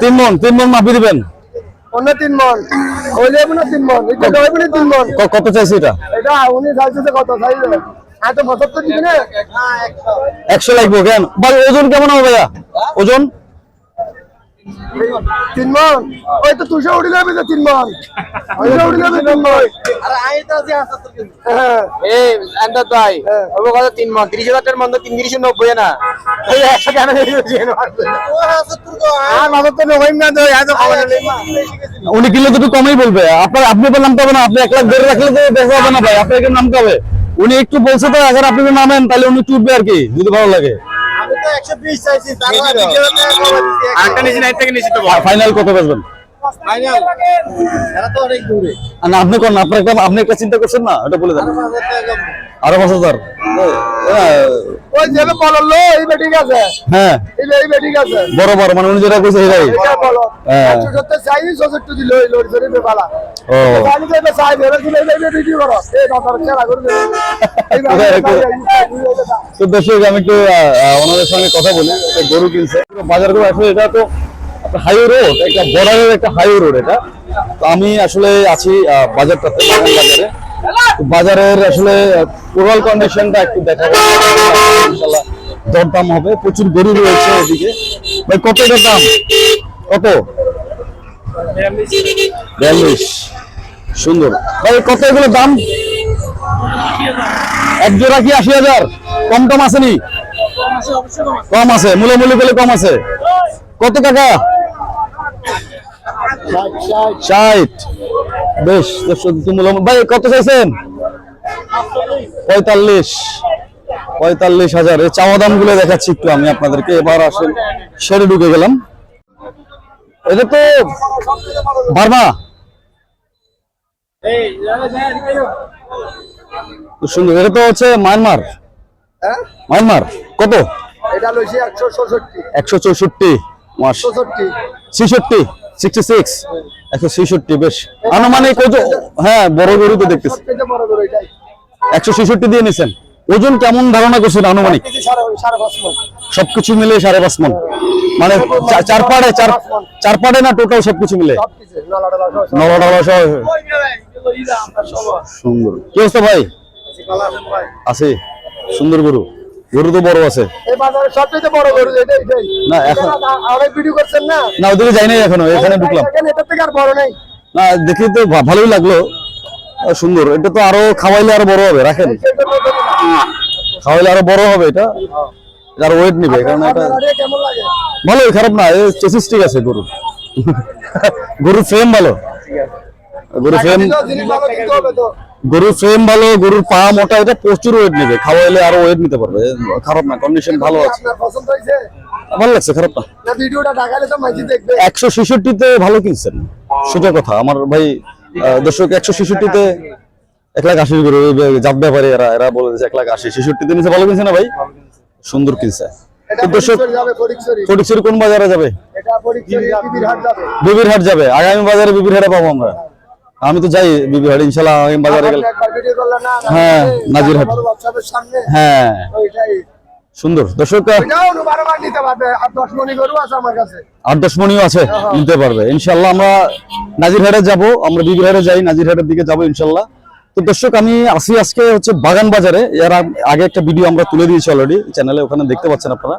তিন মন তিন মন। মাপি দিবেন অন্য তিন মন না তিন মন এটা যাবে না তিন মন কত চাইছে এটা? এটা উনি চাইছে কত? চাইছে এত তো দিবি না একশো লাগবে কেন ওজন কেমন হবে ভাইয়া? ওজন? তিন মন ওই তো তুষে উঠে যাবে তো তিন মন তুষে উঠে যাবে তিন মন হ্যাঁ। এই আন্দা তাই। ওবে কত তিন মন 30 হাজার মন তো 3 30 90 না এই 100 টাকা দিয়ে দিয়েছি আর মাথা তো নয় না তো এত খাবার নেই। উনি কিলো দুটো কমই বলবে। আপনার আপনি বললাম তো হবে না আপনি এক লাখ ধরে রাখলে তো দেখা হবে না ভাই। আপনাকে নামতে হবে উনি একটু বলছে তো এখন আপনি নামেন তাহলে উনি চুটবে আর কি যদি ভালো লাগে। ফাইনাল কত বেচবেন? ফাইনাল এরা তো অনেক দূরে। আর না, আপনি কোন আপনার আপনি একটা চিন্তা করছেন না? ওটা বলে দেন। 5000 টাকা আরও পাঁচ হাজার। ওই বলল এই বেটি আছে। হ্যাঁ। এই বেটি আছে। বড় বড় মানে উনি যেটা কইছে হ্যাঁ। একশো সত্তর চাই সত্তর দিল এই লোড ধরে বেপালা ও। চাইলে তো চাই ধরে দিলে এই বেটি ভিডিও করো। এই দরকার খেলা করে তো দর্শক আমি একটু আহ, ওনাদের সঙ্গে কথা বলি। গরু কিনছে। বাজার করে আসলে এটা তো হাইওয়ে রোড একটা বর্ডারের একটা হাইওয়ে রোড এটা। তো আমি আসলে আছি বাজারটাতে বাগান বাজারে। বাজারের আসলে টোটাল কন্ডিশনটা একটু ইনশাল্লাহ দরদাম হবে, প্রচুর গরু রয়েছে এদিকে। ভাই, কত এটার দাম? কত? বিয়াল্লিশ। সুন্দর। ভাই, কত এগুলো দাম? এক জোড়া কি আশি হাজার? কম টম আসেনি কম আছে মূলে মূলে গেলে কম আছে। কত টাকা? ষাট। বেশ ভাই কত চাইছেন? পঁয়তাল্লিশ। পঁয়তাল্লিশ হাজার। এই চাওয়া দামগুলো দেখাচ্ছি একটু আমি আপনাদেরকে। এবার আসেন সেরে ঢুকে গেলাম। এটা তো বার্মা। সুন্দর। এটা তো হচ্ছে মায়ানমার। হ্যাঁ? মায়ানমার। কত? এটা লইছি একশো ছষট্টি একশো চৌষট্টি। ছেষট্টি। সিক্সটি সিক্স একশো ছেষট্টি বেশ। আনুমানিক ওজন হ্যাঁ বড় গরু তো দেখতেছি। একশো ছেষট্টি দিয়ে নিছেন। ওজন কেমন ধারণা করছেন আনুমানিক? মন। সবকিছু মিলে সাড়ে পাঁচ মন। মানে চার পাড়ে চার চার পাড়ে না টোটাল সবকিছু মিলে সুন্দর। কি অবস্থা ভাই। আছে। সুন্দর গরু। গরু তো বড় আছে। এই বাজারে সবচেয়ে বড় গরু এটা এটাই না, এখন- অনেক ভিডিও করছেন না? না ওদিকে যাই নাই এখনও এখানে ঢুকলাম। এখানে থেকে আর বড় নেই। না দেখি তো ভালোই লাগল। সুন্দর। এটা তো আরও খাওয়াইলে আরও বড় হবে রাখেন। খাওয়াইলে আরও বড় হবে এটা। আর ওয়েট নিবে কারণ এটা ভালোই খারাপ না চেসিস ঠিক আছে গরু। গরুর ফ্রেম ভালো। গরুর ফ্রেম গরুর ফ্রেম ভালো গরুর পা মোটা এটা প্রচুর ওয়েট নেবে। খাওয়া এলে আরও ওয়েট নিতে পারবে। খারাপ না কন্ডিশন ভালো আছে। ভালো লাগছে খারাপ না। না ভিডিওটা ঢাকালে তো মাঝি দেখবে। একশো ছেষট্টিতে ভালো কিনছেন সেটা কথা। আমার ভাই দর্শক একশো ছেষট্টিতে এক লাখ আশি করে জাপ ব্যাপারে এরা এরা বলে দিচ্ছে এক লাখ আশি। ছেষট্টিতে নিচে ভালো কিনছে না ভাই? সুন্দর কিনছে। দর্শক ফটিকছড়ি যাবে কোন বাজারে যাবে? বিবির হাট যাবে। বিবির হাট যাবে। আগামী বাজারে বিবির হাটে পাবো আমরা। আমি তো যাই বিবির হাট ইনশাল্লাহ আগামী বাজারে গেলে। হ্যাঁ, না, নাজিরহাট। বড় WhatsApp-এর সামনে। হ্যাঁ। সুন্দর। দর্শক আট দশ মনিও আছে নিতে পারবে। ইনশাল্লাহ আমরা নাজিরহাটে যাব আমরা বিবিরহাটে যাই নাজিরহাটের দিকে যাব ইনশাল্লাহ। তো দর্শক আমি আসি আজকে হচ্ছে বাগান বাজারে। এর আগে একটা ভিডিও আমরা তুলে দিয়েছি অলরেডি চ্যানেলে ওখানে দেখতে পাচ্ছেন আপনারা।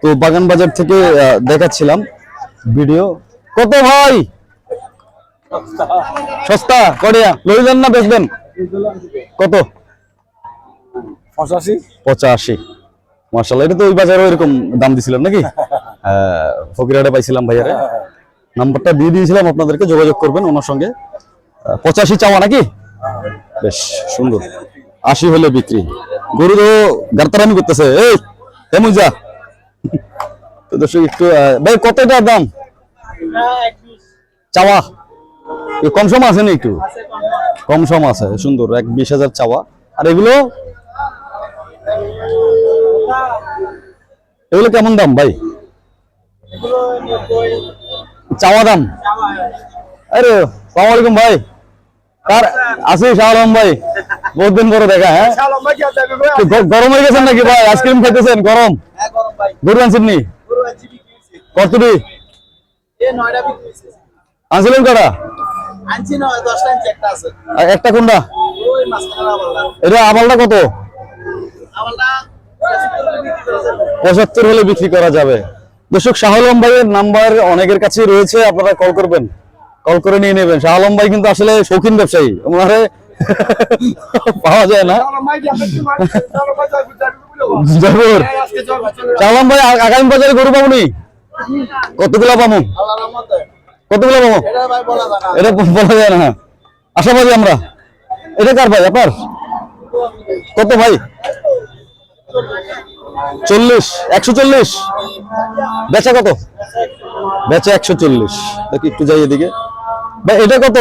তো বাগান বাজার থেকে দেখাচ্ছিলাম ভিডিও কত ভাই? সস্তা কড়িয়া। লই যান না বেচবেন। কত? পঁচাশি। পঁচাশি। মার্শাল্লাহ এটা তো ওই বাজারে এরকম দাম দিছিলাম নাকি? ফকিরহাটে পাইছিলাম ভাইয়ারে। নাম্বারটা দিয়ে দিয়েছিলাম আপনাদেরকে যোগাযোগ করবেন ওনার সঙ্গে। পঁচাশি চাওয়া নাকি? বেশ সুন্দর। আশি হলে বিক্রি। গরু তো গারতারামি করতেছে। এই তেমন যা তো দর্শক একটু ভাই কতটা দাম? চাওয়া? কম সম আছে না একটু? কম সম আছে। সুন্দর এক বিশ হাজার চাওয়া। আর এগুলো? এগুলো কেমন দাম ভাই? চাওয়া দাম? আরে সালাম আলাইকুম ভাই। তার আছি শাহ আলম ভাই। বহুত দিন পরে দেখা হ্যাঁ? গরম হয়ে গেছেন নাকি ভাই? আইসক্রিম খেতেছেন গরম? হ্যাঁ গরু আনছেননি গরু আনছি বিক্রি হয়েছে কতটি এ নয়টা বিক্রি হয়েছে আনছিলেন কটা? আনছি নয় দশটা আনছি একটা আছে। একটা কোনটা? ওই মাঝখানে আবালটা এটা আবালটা কত? আবালটা বিক্রি করা যাবে। পঁচাত্তর হলে বিক্রি করা যাবে। দর্শক শাহ আলম ভাইয়ের নাম্বার অনেকের কাছেই রয়েছে আপনারা কল করবেন। কল করে নিয়ে নেবেন। শাহ আলম ভাই কিন্তু আসলে শৌখিন ব্যবসায়ী। ওনারে পাওয়া যায় না। জবর আজকে চল চল শাহ আলম ভাই আগামী বাজারে গরু পাবো নি? কতগুলো পাবো? কতগুলো পাবো এটা ভাই বলা যায় না। এটা বলা যায় না আশাবাদী আমরা। এটা কার ভাই? আপনার? কত ভাই? চল্লিশ। একশো চল্লিশ? বেচা কত? বেচা একশো চল্লিশ। দেখি একটু যাই এদিকে। ভাই এটা কত?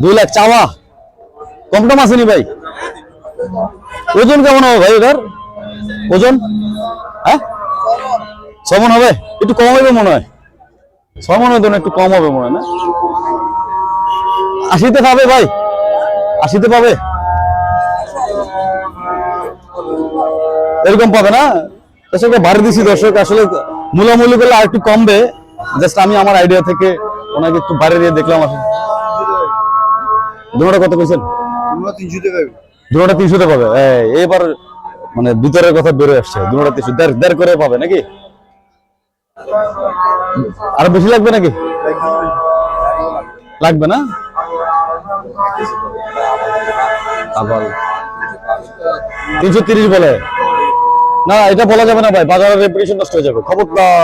দুই লাখ। চাওয়া? কম টম আসেনি ভাই? ওজন কেমন হবে ভাই এটার? ওজন? হ্যাঁ? ছমন হবে? একটু কম হবে মনে হয়। ছমন হবে একটু কম হবে মনে হয় না? আশিতে পাবে ভাই। আশিতে পাবে। এরকম পাবে না? দর্শক বাড়ি দিছি দর্শক। আসলে মূলামূলি করলে আর একটু কমবে। জাস্ট আমি আমার আইডিয়া থেকে ওনাকে একটু বাড়ি দিয়ে দেখলাম আসলে। দুটা কত কইছেন? দুটা তিনশোতে পাবে। এবার মানে ভিতরের কথা বেরোয় আসছে। দুটা তিনশো। দেড় দেড় করে পাবে নাকি? আর বেশি লাগবে নাকি? লাগবে না? আবার তিনশো তিরিশ বলে। না, এটা বলা যাবে না ভাই, বাজারের রেপুটেশন নষ্ট হয়ে যাবে। খবরদার।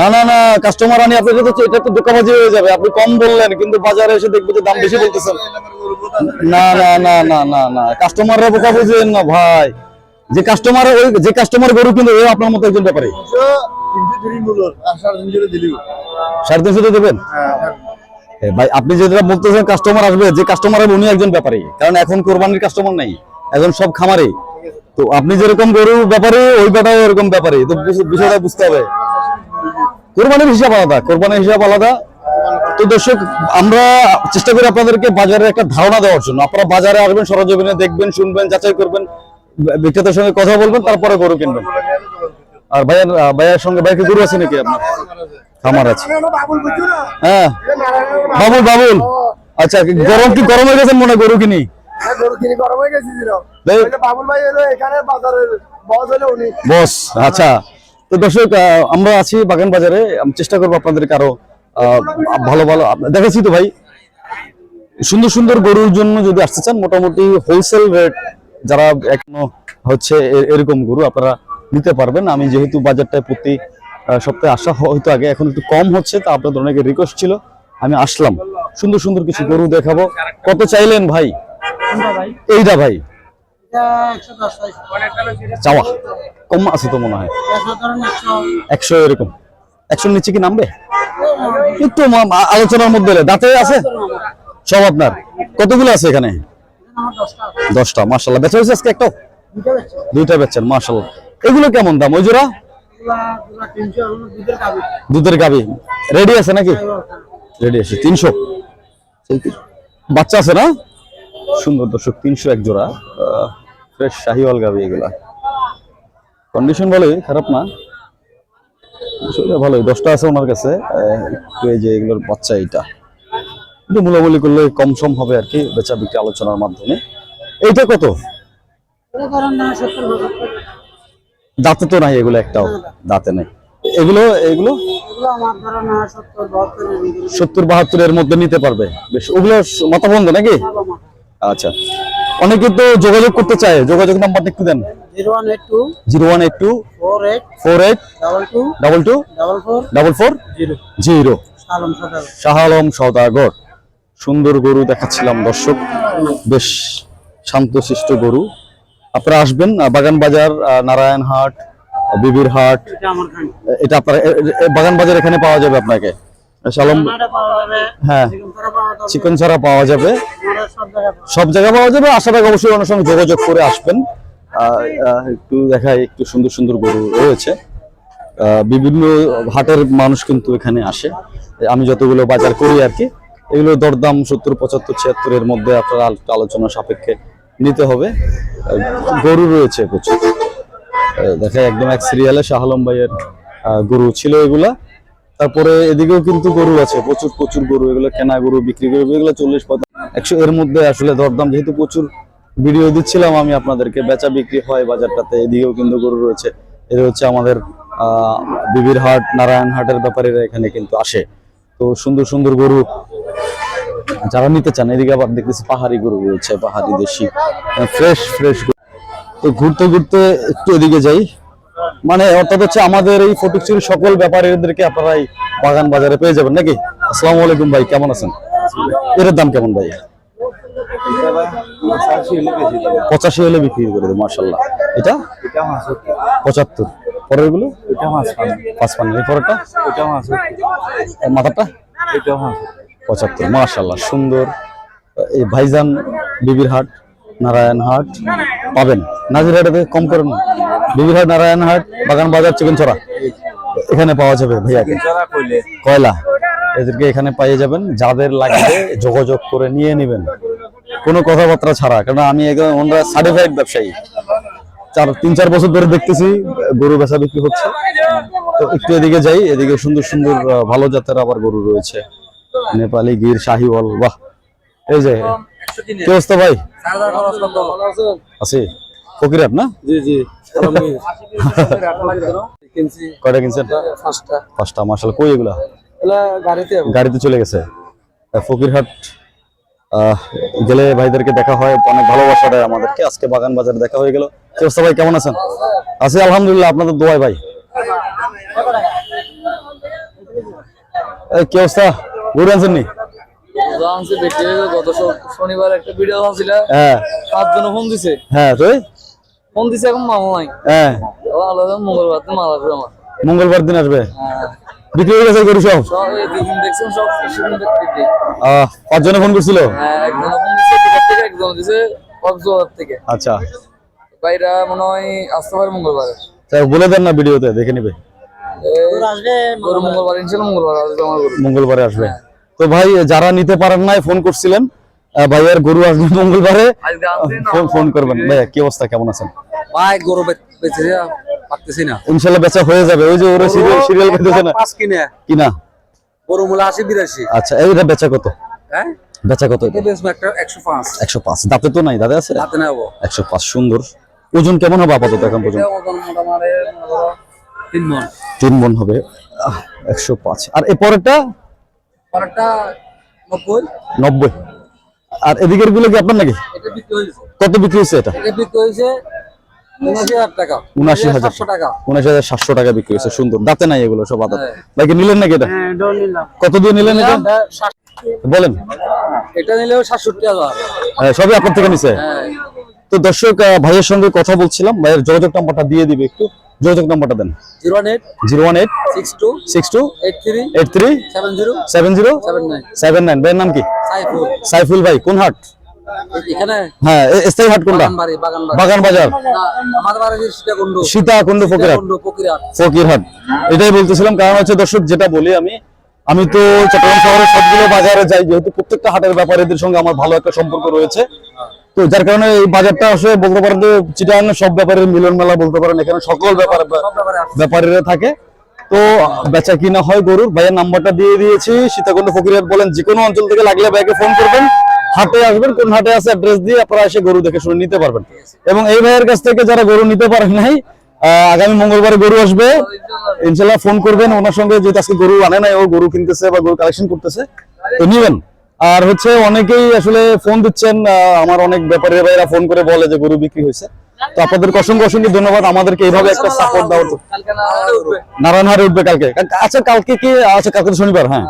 না না না কাস্টমার আনি, আপনি তো এটা তো দোকানবাজি হয়ে যাবে। আপনি কম বললেন, কিন্তু বাজারে এসে দেখবে যে দাম বেশি বলতেছেন। না না না না না না কাস্টমাররা বোকা বুঝেন না ভাই। যে কাস্টমার ওই যে কাস্টমার গরু কিন্তু ওই আপনার মতো একজন ব্যাপারে। সাড়ে তিনশো দেবেন? ভাই আপনি যেটা বলতেছেন কাস্টমার আসবে যে কাস্টমার হবে উনি একজন ব্যাপারী। কারণ এখন কোরবানির কাস্টমার নাই এখন সব খামারে। তো আপনি যেরকম গরু ব্যাপারে ওই এরকম ব্যাপারে। তো বিষয়টা বুঝতে হবে। কোরবানির হিসাব আলাদা কোরবানির হিসাব আলাদা। তো দর্শক আমরা চেষ্টা করি আপনাদেরকে বাজারের একটা ধারণা দেওয়ার জন্য। আপনারা বাজারে আসবেন সরজমিনে দেখবেন শুনবেন যাচাই করবেন। বিক্রেতার সঙ্গে কথা বলবেন তারপরে গরু কিনবেন। আর ভাইয়ের ভাইয়ের সঙ্গে ভাইকে গরু আছে নাকি আপনার? খামার আছে। হ্যাঁ। বাবুল বাবুল। আচ্ছা গরম কি গরম হয়ে গেছেন মনে গরু কিনি? হ্যাঁ গেছি বস আচ্ছা। তো দর্শক আমরা আছি বাগান বাজারে। আমি চেষ্টা করব আপনাদেরকে আরও ভালো ভালো দেখেছি তো ভাই। সুন্দর সুন্দর গরুর জন্য যদি আসতে চান মোটামুটি হোলসেল রেট যারা এখনও হচ্ছে এরকম গরু আপনারা নিতে পারবেন। আমি যেহেতু বাজারটায় প্রতি সপ্তাহে আসা হয়তো আগে এখন একটু কম হচ্ছে, তা আপনাদের অনেকে রিকোয়েস্ট ছিল, আমি আসলাম। সুন্দর সুন্দর কিছু গরু দেখাবো। কত চাইলেন ভাই? এইটা ভাই। চাওয়া। কম আছে তো মনে হয়। একশো এরকম। একশো নিচে কি নামবে? একটু আলোচনার মধ্যে। দাঁতে আছে? সব আপনার। কতগুলো আছে এখানে? দশটা। মার্শাল্লাহ বেচা হয়েছে আজকে একটা? দুইটা বেচছেন মার্শাল্লাহ এগুলো কেমন দাম? ওই জোড়া? দুধের গাবি রেডি আছে নাকি? রেডি আছে। তিনশো? বাচ্চা আছে না? সুন্দর দর্শক তিনশো এক জোড়া। ফ্রেশ শাহিওয়াল গাবি এগুলা। কন্ডিশন ভালোই খারাপ না। ভালোই দশটা আছে ওনার কাছে। আহ, একটু এই যে এগুলোর বাচ্চা এইটা। কিন্তু মূলামূলি করলে কম সম হবে আর কি বেচা বিক্রি আলোচনার মাধ্যমে। এইটা কত? দাঁতে তো নাই এগুলো একটাও দাঁতে নেই। এগুলো এগুলো? সত্তর বাহাত্তরের মধ্যে নিতে পারবে। বেশ ওগুলো মাথা বন্ধ নাকি? আচ্ছা। অনেকে তো যোগাযোগ করতে চায়। যোগাযোগ নাম্বারটা একটু দেন। Zero one eight two zero one eight two four eight four eight double two double two double four double four zero. Shah Alam Saudagar সুন্দর গরু দেখাচ্ছিলাম দর্শক। বেশ শান্তশিষ্ট গরু। আপনারা আসবেন বাগান বাজার নারায়ণহাট বিবির হাট। এটা আপনার বাগান বাজার এখানে পাওয়া যাবে আপনাকে। যাবে হ্যাঁ। চিকেন ছাড়া পাওয়া যাবে। সব জায়গায় পাওয়া যাবে। আসার আগে অবশ্যই ওনার সঙ্গে যোগাযোগ করে আসবেন। একটু দেখাই একটু সুন্দর সুন্দর গরু রয়েছে। বিভিন্ন হাটের মানুষ কিন্তু এখানে আসে। আমি যতগুলো বাজার করি আর কি। এগুলো দরদাম সত্তর, পঁচাত্তর ছিয়াত্তরের মধ্যে আপনারা আলোচনা সাপেক্ষে নিতে হবে। গরু রয়েছে প্রচুর। দেখা একদম এক সিরিয়ালে শাহ আলম ভাইয়ের গরু ছিল এগুলা। তারপরে এদিকেও কিন্তু গরু আছে, প্রচুর প্রচুর গরু। এগুলো কেনা গরু, বিক্রি গরু, এগুলো চল্লিশ পঁয়তাল্লিশ। একশো এর মধ্যে আসলে দরদাম, যেহেতু প্রচুর ভিডিও দিচ্ছিলাম আমি আপনাদেরকে, বেচা বিক্রি হয় বাজারটাতে, এদিকেও কিন্তু গরু রয়েছে। এটা হচ্ছে আমাদের, আহ, বিবির হাট, নারায়ণ হাটের ব্যাপারীরা এখানে কিন্তু আসে। তো সুন্দর সুন্দর গরু যারা নিতে চান এদিকে আবার দেখতেছি পাহাড়ি গরু রয়েছে পাহাড়ি দেশি ফ্রেশ ফ্রেশ তো ঘুরতে ঘুরতে একটু এদিকে যাই। মানে অর্থাৎ হচ্ছে আমাদের এই ফটিকচুরি সকল ব্যাপারীদেরকে আপনারা এই বাগান বাজারে পেয়ে যাবেন নাকি? আসসালামু আলাইকুম ভাই কেমন আছেন? এর দাম কেমন ভাই? পঁচাশি হলে বিক্রি করে দেবো মার্শাল্লাহ এটা? পঁচাত্তর। পরেরগুলো এই পরেরটা? মাথাটা? পঁচাত্তর। মার্শাল্লাহ সুন্দর। এই ভাইজান বিবির হাট নারায়ণ হাট পাবেন। নাজির হাটে কম করেন বিবির হাট নারায়ণ হাট বাগান বাজার চিকেন ছড়া এখানে পাওয়া যাবে ভাইয়াকে কয়লা? এদেরকে এখানে পাইয়ে যাবেন। যাদের লাগবে যোগাযোগ করে নিয়ে নেবেন। কোনো কথাবার্তা ছাড়া। কারণ আমি একদম ওনারা সার্টিফাইড ব্যবসায়ী। চার তিন চার বছর ধরে দেখতেছি গরু বেচা বিক্রি হচ্ছে। তো একটু এদিকে যাই। এদিকে সুন্দর সুন্দর ভালো জাতের আবার গরু রয়েছে। নেপালি গির শাহিওয়াল বাহ। এই যে কি অবস্থা ভাই? আছে। ফকিরাট না জি জি। কয়টা কিনছেন? পাঁচটা। মার্শাল কই এগুলা? গাড়িতে গাড়িতে চলে গেছে। ফকিরহাট আহ, গেলে ভাইদেরকে দেখা হয়। অনেক ভালোবাসা দেয় আমাদেরকে। আজকে বাগান বাজারে দেখা হয়ে গেল। কি অবস্থা ভাই কেমন আছেন? আছি আলহামদুলিল্লাহ। আপনাদের দোয়াই ভাই। কি অবস্থা? গরু আনছেন নি? গত শনিবার একটা ভিডিও আনছিল। হ্যাঁ। সাতজন ফোন দিছে। হ্যাঁ তুই? ফোন দিছে এখন মামা নাই। হ্যাঁ। আলাদা মঙ্গলবার দিন মাল আসবে আমার। মঙ্গলবার দিন আসবে? হ্যাঁ। বিক্রি হয়ে গেছে গরু সব? দেখছেন পাঁচজনে ফোন করছিল? হ্যাঁ একজন ফোন দিছে একজন দিছে কক্সবাজার থেকে। আচ্ছা। বাইরা মনে হয় আসতে পারে মঙ্গলবার। বলে দেন না ভিডিওতে দেখে নিবে। মঙ্গলবার। আসবে তো ভাই যারা নিতে পারেন নাই ফোন করছিলেন ভাইয়ার গরু আসবে মঙ্গলবারে। ফোন ফোন করবেন। ভাইয়া কি অবস্থা? কেমন আছেন? ভাই গরু বেচে পারতেছি না। ইনশাল্লাহ বেচা হয়ে যাবে। ওই যে ওরা সিরিয়াল সিরিয়াল পেতেছে না। পাঁচ কিনা। গরু আশি বিরাশি। আচ্ছা এইটা বেচা কত? হ্যাঁ? বেচা কত? একশো পাঁচ। দাঁতে তো নাই দাদা আছে? একশো পাঁচ সুন্দর। ওজন কেমন হবে আপাতত এখন পর্যন্ত? তিন মন হবে। একশো পাঁচ। আর এ পরেরটা? নব্বই। আর এদিকেরগুলো কি আপনার নাকি? এটা বিক্রি হয়েছে কত বিক্রি এটা? এটা বিক্রি হয়েছে উনাশি হাজার টাকা। উনাশি হাজার সাতশো টাকা। বিক্রি হচ্ছে সুন্দর। দাঁতে নাই এগুলো সব কি নিলেন নাকি এটা? হ্যাঁ কত দিয়ে নিলেন এটা? বলেন। এটা নিলেও সাতষট্টি হাজার। হ্যাঁ, সবই আপনার থেকে নিছে? হ্যাঁ। তো দর্শক ভাইয়ের সঙ্গে কথা বলছিলাম। ভাইয়ের যোগাযোগ নাম্বারটা দিয়ে দিবে একটু। যোগাযোগ নাম্বারটা দেন। Zero one eight zero one eight six two six two eight three eight three seven zero seven zero seven nine. Seven nine ভাইয়ের নাম কি? সাইফুল। সাইফুল ভাই কোন হাট? হ্যাঁ স্থায়ী হাট কোনটা? বাগান বাজার সীতাকুণ্ড ফকিরহাট। ফকিরহাট। এটাই বলতেছিলাম কারণ হচ্ছে দর্শক যেটা বলি আমি আমি তো চট্টগ্রাম শহরের সবগুলো বাজারে যাই যেহেতু প্রত্যেকটা হাটের ব্যাপারীদের সঙ্গে আমার ভালো একটা সম্পর্ক রয়েছে। তো যার কারণে এই বাজারটা আসলে বলতে পারেন যে চিটাং সব ব্যাপারের মিলন মেলা বলতে পারেন এখানে সকল ব্যাপার ব্যাপারে ব্যাপারীরা থাকে। তো বেচা কিনা হয় গরুর ভাইয়ের নাম্বারটা দিয়ে দিয়েছি সীতাকুণ্ড ফকিরহাট বলেন যে কোনো অঞ্চল থেকে লাগলে ভাইকে ফোন করবেন। হাটে আসবেন কোন হাটে আছে অ্যাড্রেস দিয়ে আপনারা এসে গরু দেখে শুনে নিতে পারবেন। এবং এই ভাইয়ের কাছ থেকে যারা গরু নিতে পারেন নাই আগামী মঙ্গলবারে গরু আসবে। ইনশাল্লাহ ফোন করবেন, ওনার সঙ্গে যেহেতু আজকে গরু আনে নাই, ও গরু কিনতেছে বা গরু কালেকশন করতেছে, তো নিবেন। আর হচ্ছে অনেকেই আসলে ফোন দিচ্ছেন আমার অনেক ব্যাপারী ভাইরা ফোন করে বলে যে গরু বিক্রি হয়েছে। তো আপনাদের অসংখ্য অসংখ্য ধন্যবাদ, আমাদেরকে এইভাবে একটা সাপোর্ট দেওয়ার জন্য। কালকে না উঠবে কালকে। আচ্ছা কালকে কি আচ্ছা কালকে শনিবার হ্যাঁ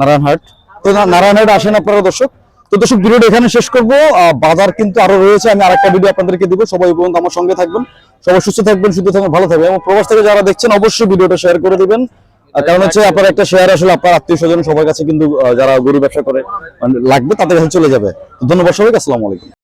নারায়ণহাট। তো নারায়ণহাট আসেন আপনারা দর্শক। তো দর্শক, ভিডিওটা এখানে শেষ করব। বাজার কিন্তু আরও রয়েছে, আমি আরেকটা ভিডিও আপনাদেরকে দিব। সবাই পর্যন্ত আমার সঙ্গে থাকবেন। সবাই সুস্থ থাকবেন সুস্থ থাকবেন, ভালো থাকবেন। এবং প্রবাস থেকে যারা দেখছেন, অবশ্যই ভিডিওটা শেয়ার করে দিবেন। কারণ হচ্ছে আপনার একটা শেয়ার আসলে আপনার আত্মীয় স্বজন সবার কাছে কিন্তু যারা গরু ব্যবসা করে মানে লাগবে, তাদের কাছে চলে যাবে। ধন্যবাদ সবাইকে, আসসালামু আলাইকুম।